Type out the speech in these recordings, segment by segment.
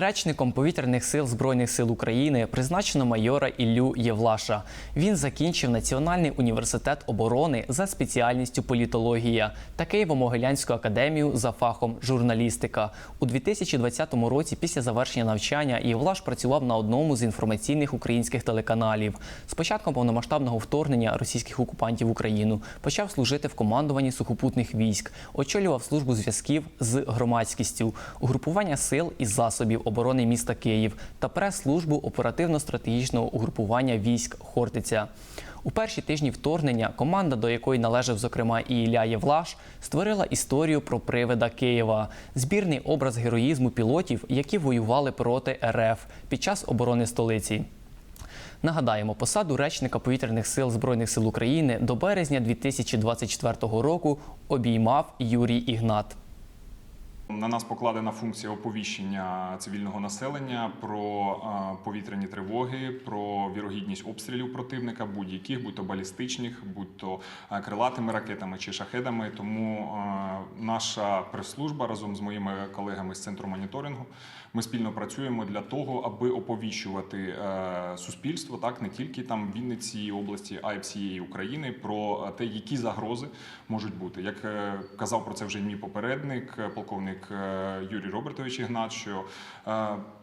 Речником повітряних сил Збройних сил України призначено майора Іллю Євлаша. Він закінчив Національний університет оборони за спеціальністю політологія та Києво-Могилянську академію за фахом журналістика. У 2020 році, після завершення навчання, Євлаш працював на одному з інформаційних українських телеканалів. З початком повномасштабного вторгнення російських окупантів в Україну почав служити в командуванні сухопутних військ, очолював службу зв'язків з громадськістю, угрупування сил і засобів оборони міста Київ та прес-службу оперативно-стратегічного угрупування військ Хортиця. У перші тижні вторгнення команда, до якої належав зокрема і Ілля Євлаш, створила історію про привида Києва, збірний образ героїзму пілотів, які воювали проти РФ під час оборони столиці. Нагадаємо, посаду речника повітряних сил Збройних сил України до березня 2024 року обіймав Юрій Ігнат. На нас покладена функція оповіщення цивільного населення про повітряні тривоги, про вірогідність обстрілів противника, будь-яких, будь то балістичних, будь то крилатими ракетами чи шахедами. Тому наша прес-служба разом з моїми колегами з центру моніторингу ми спільно працюємо для того, аби оповіщувати е, суспільство, так не тільки там Вінниці області, а й всієї України про е, те, які загрози можуть бути. Як е, казав про це вже мій попередник, полковник Юрій Робертович Ігнат, що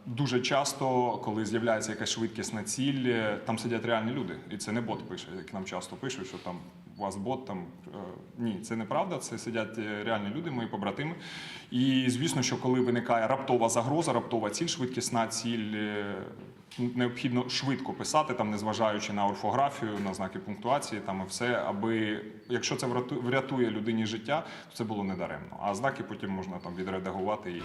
дуже часто, коли з'являється якась швидкісна ціль, там сидять реальні люди, і це не бот пише, як нам часто пишуть, що там у вас бот там е, ні, це неправда. Це сидять е, реальні люди, мої побратими. І звісно, що коли виникає раптова загроза, раптова ціль, швидкісна ціль. е, Необхідно швидко писати, там, незважаючи на орфографію, на знаки пунктуації, там і все, аби якщо це вряту- врятує людині життя, то це було недаремно. А знаки потім можна там відредагувати і